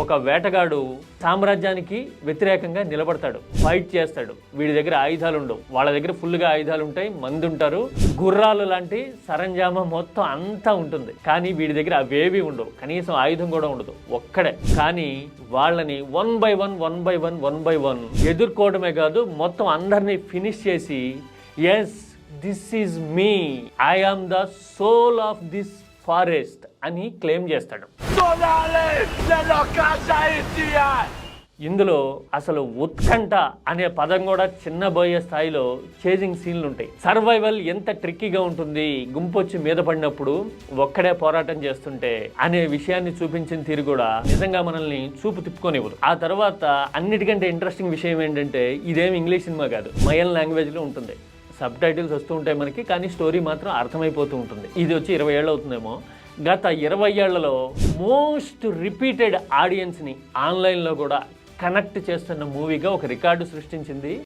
ఒక వేటగాడు సామ్రాజ్యానికి వ్యతిరేకంగా నిలబడతాడు. ఫైట్ చేస్తాడు. వీడి దగ్గర ఆయుధాలు ఉండవు. వాళ్ళ దగ్గర ఫుల్గా ఆయుధాలు ఉంటాయి మంది ఉంటారు. గుర్రాలు లాంటి సరంజామా మొత్తం అంతా ఉంటుంది. కానీ వీడి దగ్గర అవేవి ఉండవు. కనీసం ఆయుధం కూడా ఉండదు. ఒక్కడే. కానీ వాళ్ళని one by one one by one one by one ఎదుర్కోవడమే కాదు మొత్తం అందరినీ ఫినిష్ చేసి yes this is me I am the soul of this forest అని క్లెయిమ్ చేస్తాడు. ఇందులో అసలు ఉత్కంఠ అనే పదం కూడా చిన్నబోయే స్థాయిలో చేజింగ్ సీన్లు ఉంటాయి. సర్వైవల్ ఎంత ట్రిక్కీగా ఉంటుంది గుంపొచ్చి మీద పడినప్పుడు ఒక్కడే పోరాటం చేస్తుంటే అనే విషయాన్ని చూపించిన తీరు కూడా నిజంగా మనల్ని చూపు తిప్పుకొనివ్వదు. ఆ తర్వాత అన్నిటికంటే ఇంట్రెస్టింగ్ విషయం ఏంటంటే ఇదేం ఇంగ్లీష్ సినిమా కాదు మయన్ లాంగ్వేజ్లో ఉంటుంది. సబ్ టైటిల్స్ వస్తూ ఉంటాయి మనకి కానీ స్టోరీ మాత్రం అర్థమైపోతూ ఉంటుంది. ఇది వచ్చి ఇరవై ఏళ్ళు అవుతుందేమో. గత ఇరవై ఏళ్ళలో మోస్ట్ రిపీటెడ్ ఆడియన్స్ని ఆన్లైన్లో కూడా కనెక్ట్ చేస్తున్న మూవీగా ఒక రికార్డు సృష్టించింది.